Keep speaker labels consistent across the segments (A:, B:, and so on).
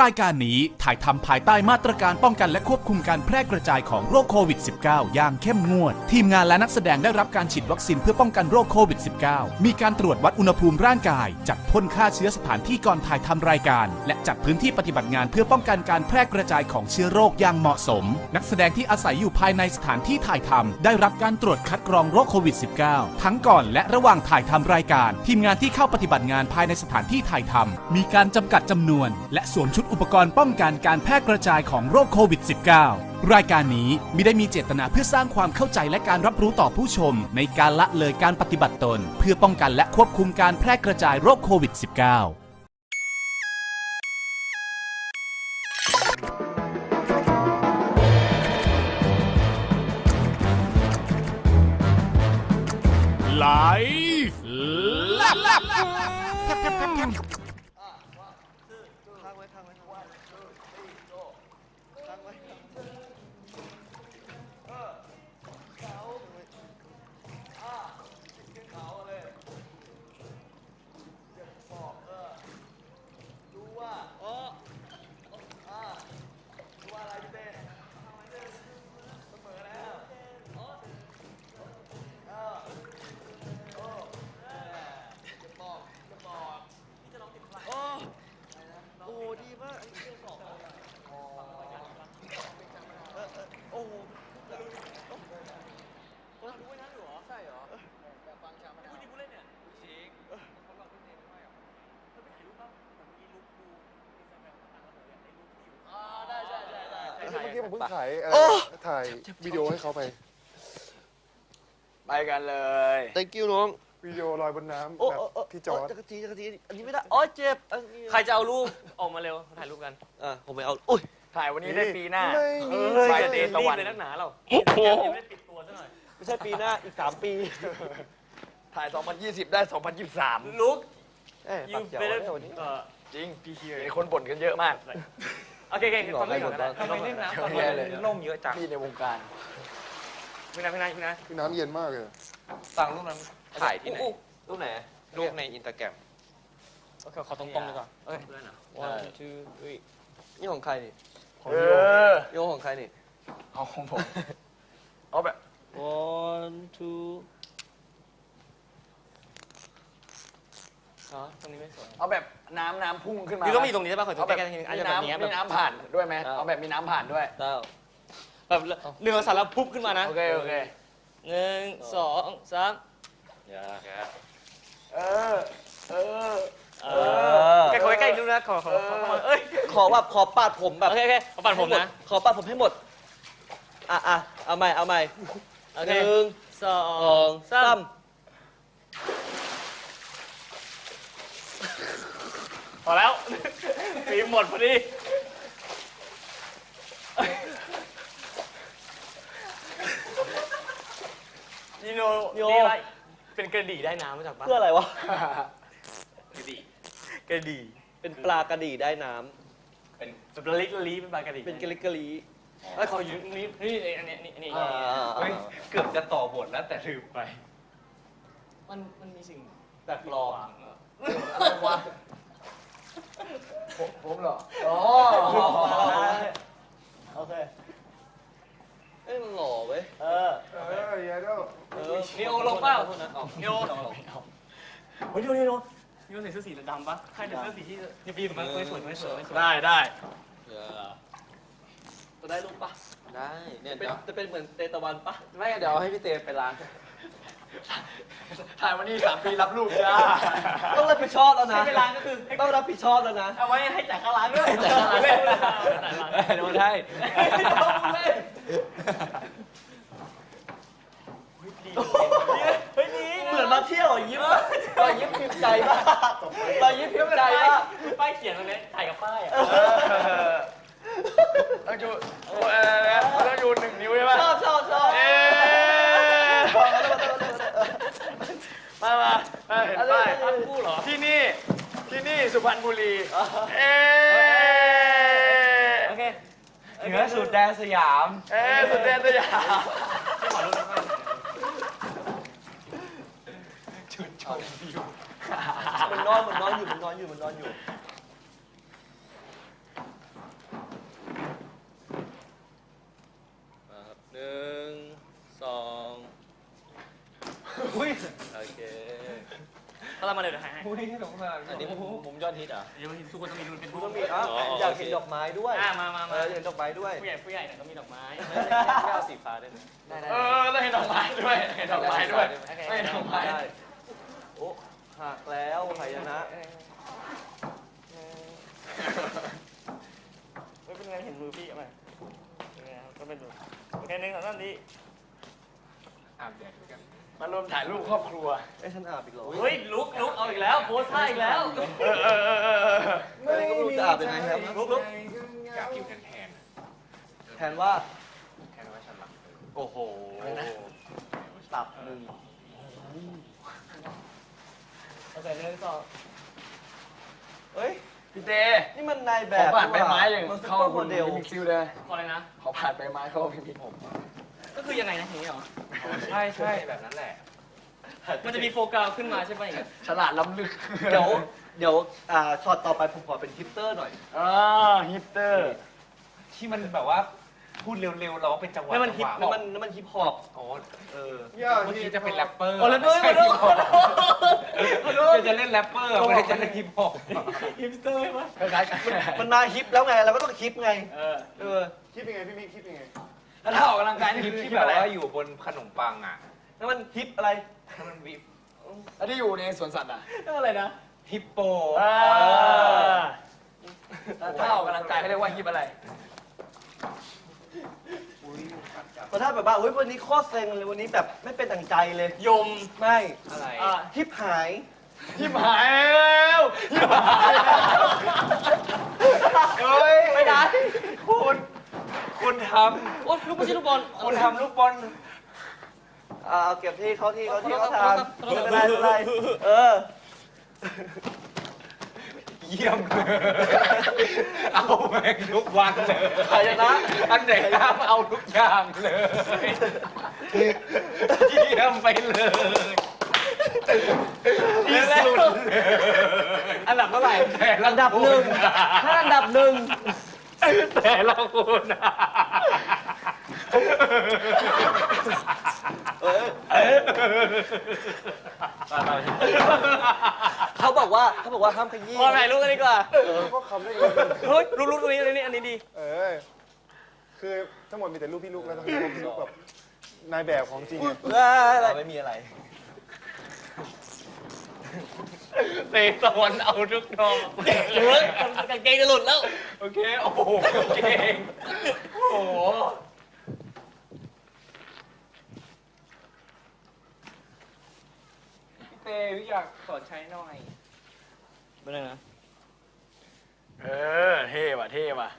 A: รายการนี้ถ่ายทำภายใต้มาตรการป้องกันและควบคุมการแพร่กระจายของโรคโควิด -19 อย่างเข้มงวด ทีมงานและนักแสดงได้รับการฉีดวัคซีนเพื่อป้องกันโรคโควิด -19 มีการตรวจวัดอุณหภูมิร่างกาย จัดพ่นฆ่าเชื้อสถานที่ก่อนถ่ายทำรายการ และจัดพื้นที่ปฏิบัติงานเพื่อป้องกันการแพร่กระจายของเชื้อโรคอย่างเหมาะสม นักแสดงที่อาศัยอยู่ภายในสถานที่ถ่ายทำได้รับการตรวจคัดกรองโรคโควิด -19 ทั้งก่อนและระหว่างถ่ายทำรายการ ทีมงานที่เข้าปฏิบัติงานภายในสถานที่ถ่ายทำมีการจำกัดจำนวน และสวมชุดอุปกรณ์ป้องกันการแพร่กระจายของโรคโควิด -19 รายการนี้มิได้มีเจตนาเพื่อสร้างความเข้าใจและการรับรู้ต่อผู้ชม ในการละเลยการปฏิบัติตน เพื่อป้องกันและควบคุมการแพร่กระจายโรคโควิด -19 ไลฟ์ลับลับ
B: ค้างไว้ค้างไว้ค้างไว้ค้างไว้ค้างไว้ดูว่าอ๋ออ่าดูว่าอะไรพี่เต้เสมอแล้วอ๋อเออโอ้จะบอกจะบอกนี่จะลองติดไฟโอ้โอ้ดีมากอันนี้เรื่องสองเลยอะอ๋อเออเออโอ้โหแล้วดูดิโอ้โหโอ้ดูไว้นั้นเหรอใช่เหรอแบบฟังชามันพูดดิพูดเล่นเนี่ยจริงเขาลองเล่นเองไม่หรอเธอไปถ่ายรูปป่ะผมมีรูปดูอินสตาแกรมต่างๆแล้วผมอยากได้รูปที่อยู่อ่าได้ใช่ใช่ใช่
C: เมื่อกี้ ผมเพิ่งถ่ายเอ่อ
B: โอ้
C: ถ่ายวิดีโอให้เขาไป
D: ไปกันเลย
B: thank you น้อง
C: วิดีโอลอยบนน้ำ
B: โอ้
C: แบบ
B: โอ้โอ้
C: พี่จอร์ด
B: จักรจีจักรจีอันนี้ไม่ได้อ๋อเจ็บอันนี้
E: ใครจะเอารูปออกมาเร็วถ่ายรูปกัน
B: อะผมไม่เอาอุ้ย
D: ถ่ายวันนี้ได้ปีหน้า
C: ไม่มี
D: เฮ้ย
C: ใคร
D: จะเดทตะ
E: รี
D: วั
E: บ
D: น
E: เลยนักหนาเรา
D: โอ้โห
E: ยังไม่ได้ปิดตัวซะหน่อย
B: ไม่ใช่ปีหน้าอีกสามปี
D: ถ่าย 2020 ได้ 2023
E: ลุก
B: เอ้ย
E: ยู
B: ปากเจ๋ว
E: เบล
B: เนี่ยวันนี้
E: เออ
D: จริง พี่เชียร์คนบ่นกันเยอะมาก
E: โอเคโอเค
B: จริงเหรอ
E: ตอนนี้ก่อนก็ได้
B: ใครบ่น
E: ทำไมเล่นน้ำตอน
D: แย่เลย
E: ล่มเยอะจัง
D: พี่ในวงการ
E: พี่นายพี่นายพี่นาย
C: พี่น้ำเย็นมากเลย
F: สั่งรูปนั้นถ่ายที่ไหน
B: รูปไหน
F: รูปในอินสตาแกรม
E: โอเคขอตรงๆดีกว่าเอ้ย
B: one two three นี่ของใครนี่
D: เออ
B: โยของใครนี่
D: เอาของผมเอาแบบ
B: one two
E: อ๋อตรงนี้ไม่สวย
D: เอาแบบน้ำน้ำพุ่งขึ้นมา
E: ยูต้องมีตรงนี้ใช่ป่ะขอ
D: เอา
E: ใก
D: แบบ
E: ล้ๆนิดนึงอาจ
D: มี
E: จะแบบนี้
D: น้ำ
E: แบ
D: มี
E: บ
D: น้ำผ่านด้วยไหม
B: ครับ
D: เอาแบบมีน้ำผ่านด้วย
B: เต้า
E: แบบเรือสารพุบขึ้นมานะ
D: โอเคโอเค
E: หนึ่งสองสาม
D: เออ เออ
E: เออ ใกล้ขอใกล้ๆนิดนึงนะขอขอขอขอเอ้ย
B: ขอแบบขอปาดผมแบบ
E: โอเคโอเคเอาปั่นผมนะ
B: ขอปาดผมให้หมด อะอะเอาใหม่เอาใหม่
E: โอ
B: ห
E: เค
B: นึ่ง
E: สอ
B: สองง
E: สา
B: สามม
E: พอแล้ว ฟิล์มหมดพอดี นี่โนนี่อะไรเป็นกระดี่ได้น้ำมาจากปะ
B: เพื่ออะไรวะ
E: กระดี่กระดี่
B: เป็นปลากระดีได้น้
E: เป็นแบบละลิกละลีเป็นปลากระดี่ำ
B: เป็นกะลิกะลี
E: เอ้ยขออยู่นี่นี่อันนี้อันนี้อันนี้
B: อ่า
F: เฮ้ยเกือบจะต่อบทแล้วแต่ลืมไป
E: มันมันมีสิ่งแปลกปลอม
D: อะไรวะ ผมผมเหรอ อ๋อ
B: โอเค เอ้ยมันหล่อเว้ย
E: เออ
C: เออเยโด
B: เออ
E: นิโอลงเปล่า
B: โทษนะอ๋อ
E: นิโอเฮ้ยนิโอนิโอนิโอใส่เสื้อสีดำปะใครใส่เสื้อสีที่นี่ปีมันไม่สวยไม่สวยไม่สวยได้ได้
B: จะได้รูปปะ
F: ได้ เนี่ย
B: เป็น
F: เดี๋ยว
B: จะเป็นเหมือนเตตะวันปะ
F: ไม่เดี๋ยวให้พี่เตไปล้าง
D: ถ่ายวันนี้สามปีรับลูกจ้า
B: ต้องรับผิดชอบแล้วนะ
E: ให้เวลาก็คือ
B: ต้องรับผิดชอบแล้วนะ
E: เอาไว้ให้จ่ายค่าร้านด้วย
F: จ่ายค่าร้าน
E: เล่นนะ
F: โดนให้
E: เล่นเฮ้ยดี
B: เหมือนมาเที่ยวอะยิ้มอะรอยยิ้มพิมพ์ใจปะรอยยิ้มพิมพ์ใจปะ
E: ป้ายเขียนตรงนี้ถ่ายกับป้ายอะ
D: ต้องจูเออต้องจูหนึ่งนิ้วใช่ไหม
B: ชอบชอบชอบ
D: เอ๊ะมามามาเห็นป้าย
E: ตั้งคู่เหรอ
D: ที่นี่ ที่นี่สุ พรรณบุรีเอ๊ะ
E: โอเค
F: เหนือสุดแดนสยาม
D: เอ๊ะสุดแดนสยาม
E: พี่ขอรูปหน่อย
B: มันนอนมันนอนอยู่มันนอนอยู่มันนอนอยู่
F: หนึ่งสอง
E: อุ้ย
F: โอเค
E: ก็เรามาเลยเดี๋ยวถ่ายให้
F: อันนี้มุมมุมยอดฮิตเหรอ
E: เดี๋ยวทุกคนต้องมีรุ่นเป็น
B: กู
E: รูป
B: ต้องมีอะ
F: อ๋อ
B: อยากเห็นดอกไม้ด้วย
E: อะมามา
B: เอ
E: มา
B: ออยากเห็นดอกไม้ด้วย
E: ผู้ใหญ่ผู้ใหญ่เนี่ยก็มีดอกไม้
F: ไม่ไม่เอาสีฟ้าได้ไหม
B: ได้ได้
D: เออแล้วเห็นดอกไม้ด้วย เห็นดอกไม้ด้วยไม่เห็นดอกไม้
B: ได้โอ้หักแล้วหายนะ
E: ไม่เป็นไงเห็นมือพี่ไหมเป็นไงครับก็เป็นดูโอเคหนึ่งสองสามดี
D: มารวมถ่ายรูปครอบครัว
B: ไอ้ยฉันอาบอีกเหรอ
E: เฮ้ยลุกลุกเอาอีกแล้วโพสท่าอีกแล้ว
D: เออเออเออเออเออ
B: ไม่ก็ไม่รู้จะอาบยังไงครับลุกลุกแทนว่า
D: โอ้โห
B: ตับหนึ่ง
E: โอเคหนึ่งสอง
B: เฮ้ย
D: พี่เต
B: นี่มันนายแบ
D: ขอบผ่านใบไม้อย่าง
B: มันซุป
D: เข้า
B: เปอร์โม
D: คุณ
B: เดล
D: มิกซิลเลย
E: ขออะไรนะ
D: ขอผ่านใบไม้เข้าพิพิธผม
E: ก็คือยังไงนะอย่างนี้เหรอ
F: ใช่ใช่แบบนั้นแหละ
E: มันจะมีโฟกัสขึ้นมาใช่ป่ะอย่างเงี้ย
D: ฉลาดล้ำลึก
B: เดี๋ยวเดี๋ยวอ่าช็อตต่อไปผมขอเป็นฮิปเตอร์หน่อย
D: อ่าฮิปเตอร์
F: ที่มันแบบว่าพูดเร็วๆเราเป็นจังหวะ
E: นั่นมันฮิป
B: นั่นมันนั่นมันฮิปฮอป
F: โอ้
B: เออ
F: เมื่อกี้จะเป็นแรปเปอร์
E: โอ้แล้วด้วยมาด้วยมาด้วย
F: จะเล่นแรปเปอร์ไม่ได้จะเล่นฮิปฮอป
E: ฮิปสเตอร์ป่ะ
D: คล้ายๆกัน
B: มันมาฮิปแล้วไงเราก็ต้องฮิปไง
E: เออ
B: เออ
C: คิดยังไงพี่มิกคิดยังไง
D: แล้วถ้าออกกำลังกายนี่
F: ฮิ
D: คือ
F: ป
D: ฮิ
F: ที่
D: ป
F: แบบ
D: อะไร
F: ว่าอยู่บนขนมปังอะ
B: แล้วมันฮิปอะไร
F: ถ้ามันวิบ
D: แล้วที่อยู่ในสวนสัตว์อะ
E: นั่นอะไรนะ
F: ฮิปโป
D: อ่าแล้วถ้าออกกำลังกายเขาเรียกว่าฮิปอะไร
B: แต่ถ้าแบบว่าเฮ้ยวันนี้โคตรเซ็งเลยวันนี้แบบไม่เป็นดังใจเลย
E: ยม
B: ไม่
F: อะไร
E: อ่า
B: ฮิปหาย
D: ฮิปหายแล้วฮิปหายแล้วเฮ้ย
E: ไม่ได้
F: คุณ คุณท
E: โอ้ลูกไม่ใช่ลูกบอลำ
F: คุณทำลูกบอล
B: อ่าเอาเก็บที่เขาที่เขาที่เขา
E: ขอ
B: ท
E: โทษครับำ
B: ไม่เป็นไรไม่เป็นไรเออ
F: เยี่ยมเลย เอาแม่งทุกวันเลย
B: ใครชนะ
F: อันไหนห้ามเอาทุกอย่างเลย เยี่ยมไปเลยที่สุดเลย
E: อันดับเท่าไหร่
F: แต่ละ
B: อันดับหนึ่งถ้าอันดับหนึ่ง
F: แต่ละคน
B: เออเขาบอกว่าเขาบอกว่าห้ามขยี้
E: พอถ่ายรูปกันดีกว่า
C: เออก็คำได้ไง
E: เฮ้ยรูปรูปตรงนี้อันนี้อันนี้ดี
C: เออ คือทั้งหมดมีแต่รูปพี่ลูกแล้วทั้งหมดพี่ลูกแบบนายแบบของจริงไง
B: อะไรไม่มีอะไร
F: เตะตะวันเอาทุกดอก
E: เฮ้ยกางเกงจะหลุดแล้ว
F: โอเค โอ้โหเก่งโอ้โห พี่เตพี่อยากสอนใช้หน่อย
E: ไม่ได้นะ
D: เออ เท่ว่ะ เท่ว่ะ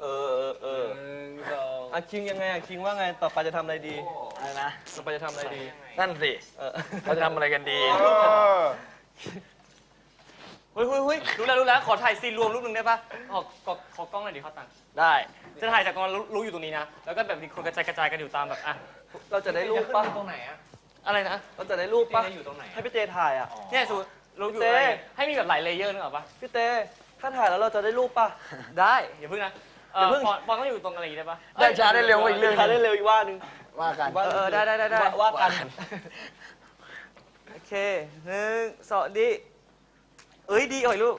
B: เออเออเออ
F: หนึ่งสอง
B: อะคิงยังไงอะคิงว่าไงต่อไปจะทำอะไรดี
D: อะไรนะ
B: ต่อไปจะทำอะไรดี
D: นั่นสิ
B: เออ
D: เขาจะทำอะไรกันดี
C: เออ
E: เฮ้ยเฮ้ยเฮ้ยรู้แล้วรู้แล้ว ขอถ่ายซีนรวมรูปหนึ่งได้ปะขอขอขอกล้องหน่อยดิเขาตังค์
D: ได้
E: จะถ่ายจากตอนรู้รู้อยู่ตรงนี้นะ แล้วก็แบบมีคนกระจายกระจายกันอยู่ตามแบบอะ
B: เราจะได้รูปปะ
F: ตรงไหนอะ
E: อะไรนะ
B: เราจะได้รูป
F: พี่
B: ปะ
F: จะอยู่ตรงไหน
B: ให้พี่เจถ่ายอะ
E: เนี่ยสูรู้อยู่
B: เต้
E: อะไรให้มีแบบหลายเลเยอร์นึกออกปะ
B: พี่เต้ถ้าถ่ายแล้วเราจะได้รูปปะ
E: ได้ อย่าเพิ่งนะเอ
B: อย่า
E: อ
B: เพิ่ง
E: ปอนปอนต้องอยู่ตรงอะไรอย่างงี้ได้ปะ
D: ได้ช้าได้เร็วอีกเรื่องห
B: ถ่าย
D: นึ
B: ได้
D: ง
B: เร็วอีกว่าหนึ่ง
D: ว่ากัน
E: เออเออได้ได้ได้ได้
B: ว่าว่ากัน
E: โอ เคหนึ่งสองดี เอ้ยดีอ่อยลูก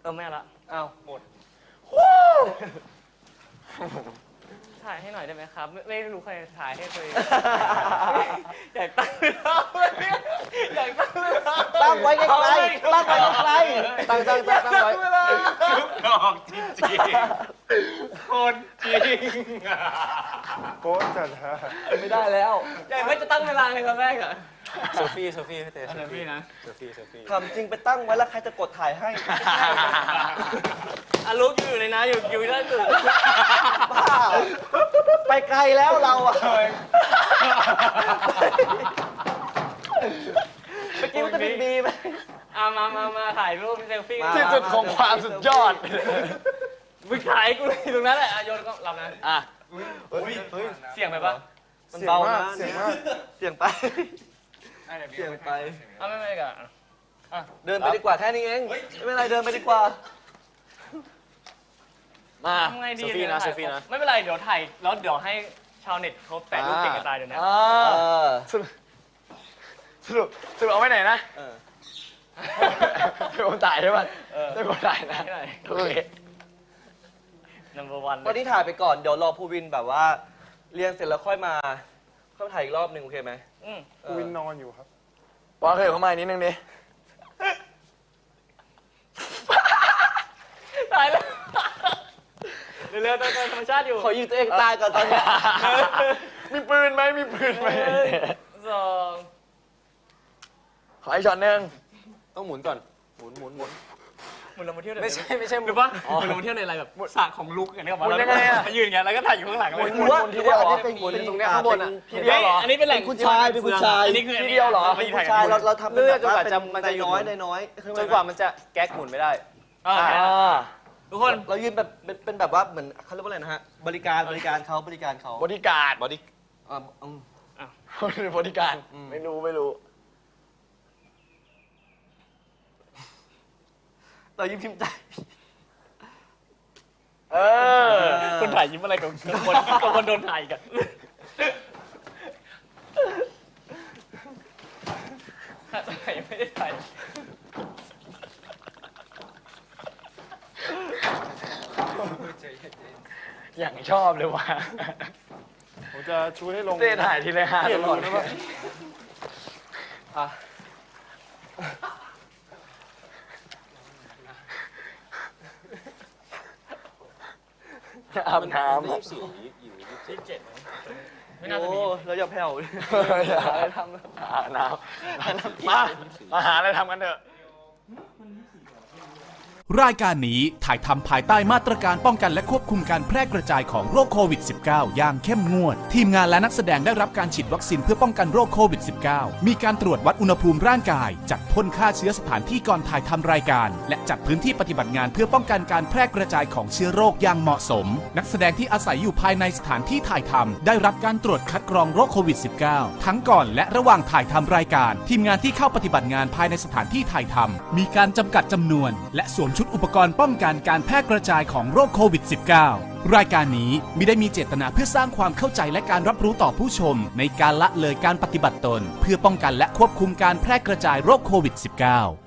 E: เออแม่ละ
B: อ้าวหมด
E: ถ่ายให้หน่อยได้ไหมครับ ไม่ไม่รู้ใครถ่ายให้ตัวเอง อยากตั้งเวลาอยากตั้งเวลา
B: ตั้งไว้ไกลๆตั้งไว้ไกลๆตั้งตั้งตั้งตั้งไว้
F: ลูกดอกจริงๆ คนจริงอะ
C: โค้ชจัดฮะ
B: ไม่ได้แล้ว
E: อยากไม่จะตั้งเวลาเลยตอนแรกอะ
F: โซฟี่โซฟี่พี่เต้
E: อันนั้นพี่นะ
F: โซฟี่โซฟี่
B: ทำจริงไปตั้งไว้แล้วใครจะกดถ่ายให้
E: อะลูกอยู่ในนะอยู่อยู่ด้านสุด
B: บ้าไปไกลแล้วเราอะเมื่อกี้มันจะเป็นบีไหม
E: อะมามามาถ่ายรูปเซลฟี่กัน
B: มา
D: ที่สุดของความสุดยอด
E: มึงถ่ายกูอยู่ตรงนั้นแหละอะโยนก็รับนะ
D: อะ
B: เฮ้ยเฮ้ย
E: เสี่ยงไปปะ
B: มัน
C: เสียง
B: เบามา
C: ก
B: นะ
C: เสียงมาก
B: เสียงไป เสี่ยงไป
E: อะไม่ไม่กะอะ
B: เดินไปดีกว่าแค่นี้เอง ไม่เป็นไรเดินไปดีกว่า
D: มา
E: ทำไงดี
D: เซลฟี่นะเซ
E: ดี๋ยว
D: ลฟี่นะ
E: ไม่เป็นไรเดี๋ยวถ่ายแล้วเดี๋ยวให้ชาวเน็ตเขาแปะรูปเก่งกันตายเดี๋ยวนี้
D: อ่า
B: เออ
D: สรุปสรุปสรุปเอาไว้ไหนนะ
B: เออ
D: ให้ผมถ่ายใช่ป่ะ
E: เออ
D: ให้ผมถ่ายนะ
E: ให้หน่อย
D: โอเค
E: number one
B: วันนี้ถ่ายไปก่อน เดี๋ยวรอภูวินแบบว่า เรียนเสร็จแล้วค่อยมา ค่อยมาถ่ายอีกรอบหนึ่งโอเคไหม
E: อืม
B: เออ
C: วินนอนอยู่ครับ
D: วางเคยเข้ามาอีกนิดนึงดิ
E: ตายแล้วเร็วๆเดินๆธรรมชาติอยู่
B: ขอยืนตัวเองตายก่อนตอนนี้
D: มีปืนไหมมีปืนไหม
E: สอง
D: ขออีกช็อตหนึ่ง
B: ต้องหมุนก่อน หมุนหมุนหมุน
E: เหมือนเรามาเที่ยวใน
D: ไม่ใช่ไม่ใช่
E: หรือปะเหมือนเรามาเที่ยวในอะไรแบบสระของลุกอย่างนี้กับ
D: หมุนยังไงอะ
E: มายืนอย่างเงี้ยแล้วก็ถ่ายอยู่ข้างหลังเลย
B: หรือว่า
D: ทีเดียวเหรอ
B: เป็นหมุนตรงเนี้ย
D: ข้างบนอะ
B: ทีเดียวเหรอ
E: อันนี้เป็นแหล่ง
B: เป็นคุณชายเป็นคุณชาย
E: อันนี้คือ
D: ทีเดียวเหรอ
E: ไป
B: เป็น
E: ถ่าย
B: ผู้ชายเราเราทำเป็น
D: เลื่
B: แบ
D: อน
B: บ
D: จนก
B: ว่า
D: ว่า
B: เป็น
D: จะมันจะหยุด
B: น้อย
D: หมุน
B: น้อยๆ
D: จนกว่ามันจะแก๊กหมุนไม่ได้
E: อ่า
D: อ่า
E: ทุกคน
B: เรายืนแบบเป็นเป็นแบบว่าเหมือนเขาเรียกว่าอะไรนะฮะบริการบริการเขาบริการเขา
D: บอดี้การ์ด
B: บริอ่าอืม
D: บอดี้การ์ด
B: อืม
D: ไม่รู้ไม่รู้
B: เรายิ้มพิมพ์ใจ
D: เออ
E: คนถ่ายยิ้มอะไรกับกับคนกับคนโดนถ่ายกัน ถ่ายไม่ได้ถ่าย
D: อย่างชอบเลยว่ะ
C: ผมจะชูให้ลง
D: เต้ถ่ายทีเลยฮะ
C: เปลี่ยน
D: ตลอด
C: รูปนะว่า
B: อะ
D: อาบน้ำ
B: ยี่สิบสี่อยู่
E: ที่เจ็ดมั้งไม่น่าจะมี
B: โอ้เราอย่าแผ่ว
D: อย่า
B: อะไรท
D: อาบน้ำมามาหาอะไรทำกันเถอะ
A: รายการนี้ถ่ายทำภายใต้มาตรการป้องกันและควบคุมการแพร่กระจายของโรคโควิด -19 อย่างเข้มงวด ทีมงานและนักแสดงได้รับการฉีดวัคซีนเพื่อป้องกันโรคโควิด -19 มีการตรวจวัดอุณหภูมิร่างกาย จัดพ่นฆ่าเชื้อสถานที่ก่อนถ่ายทำรายการ และจัดพื้นที่ปฏิบัติงานเพื่อป้องกันการแพร่กระจายของเชื้อโรคอย่างเหมาะสม นักแสดงที่อาศัยอยู่ภายในสถานที่ถ่ายทำได้รับการตรวจคัดกรองโรคโควิด -19 ทั้งก่อนและระหว่างถ่ายทำรายการ ทีมงานที่เข้าปฏิบัติงานภายในสถานที่ถ่ายทำมีการจำกัดจำนวน และสวมชุดอุปกรณ์ป้องกันการแพร่กระจายของโรคโควิด -19 รายการนี้มิได้มีเจตนาเพื่อสร้างความเข้าใจและการรับรู้ต่อผู้ชม ในการละเลยการปฏิบัติตน เพื่อป้องกันและควบคุมการแพร่กระจายโรคโควิด -19